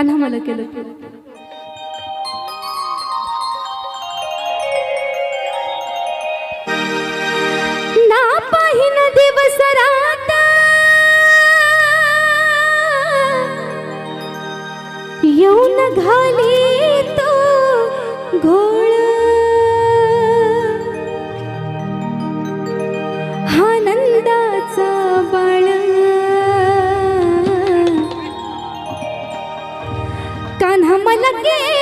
कान्हा मला केलं. ना घाली तो घोळ सके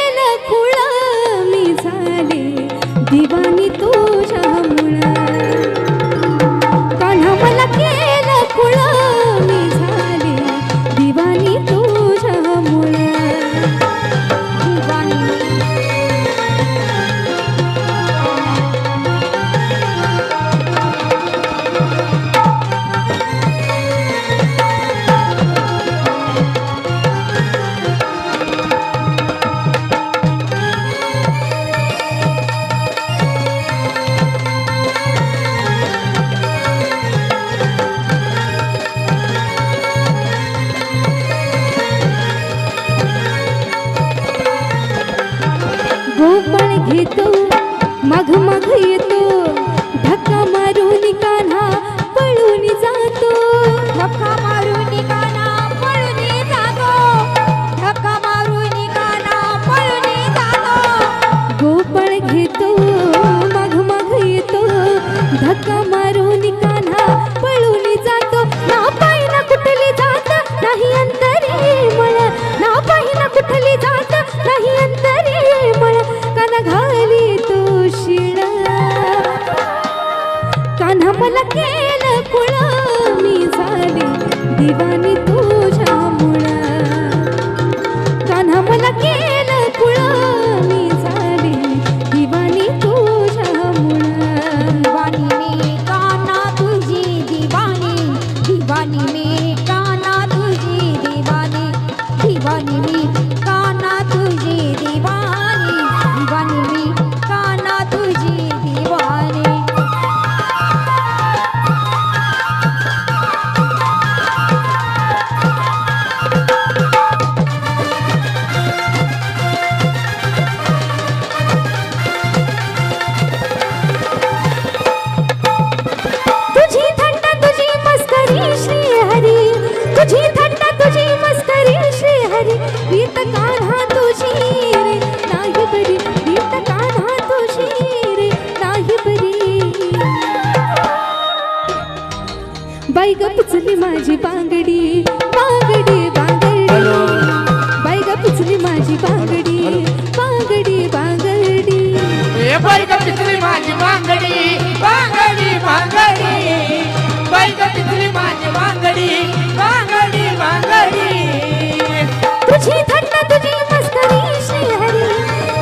দিয়ে তো ঢাকা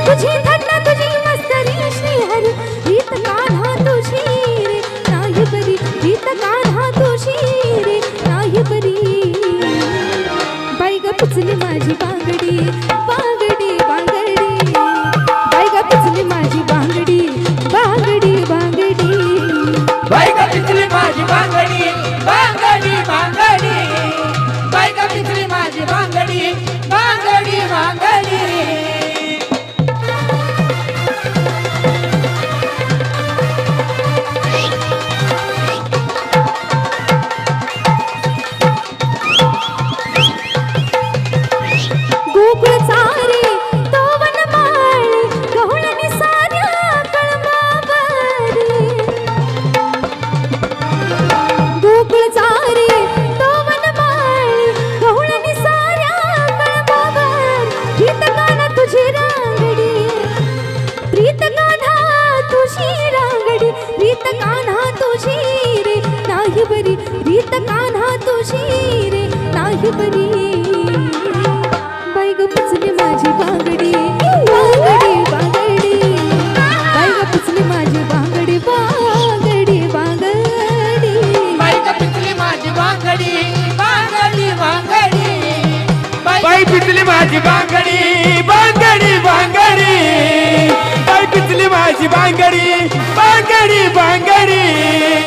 तुझी थट्टा तुझी मस्तरी श्रीहरी गीत कान्हा तुझी रे नाही बरी गीत कान्हा तुझी रे नाही माझी बांगडी. कान्हा तुझी रे नाही बरी. बैग पुचली माझी बांगडी बांगडी बांगडी. बैग पुचली माझी बांगडी बांगडी बांगडी. बैग पिचली माझी बांगडी बांगडी बांगडी. बाई पिचली माझी बांगडी बांगडी बांगडी. बाई पिचली माझी बांगडी बांगडी बांगडी.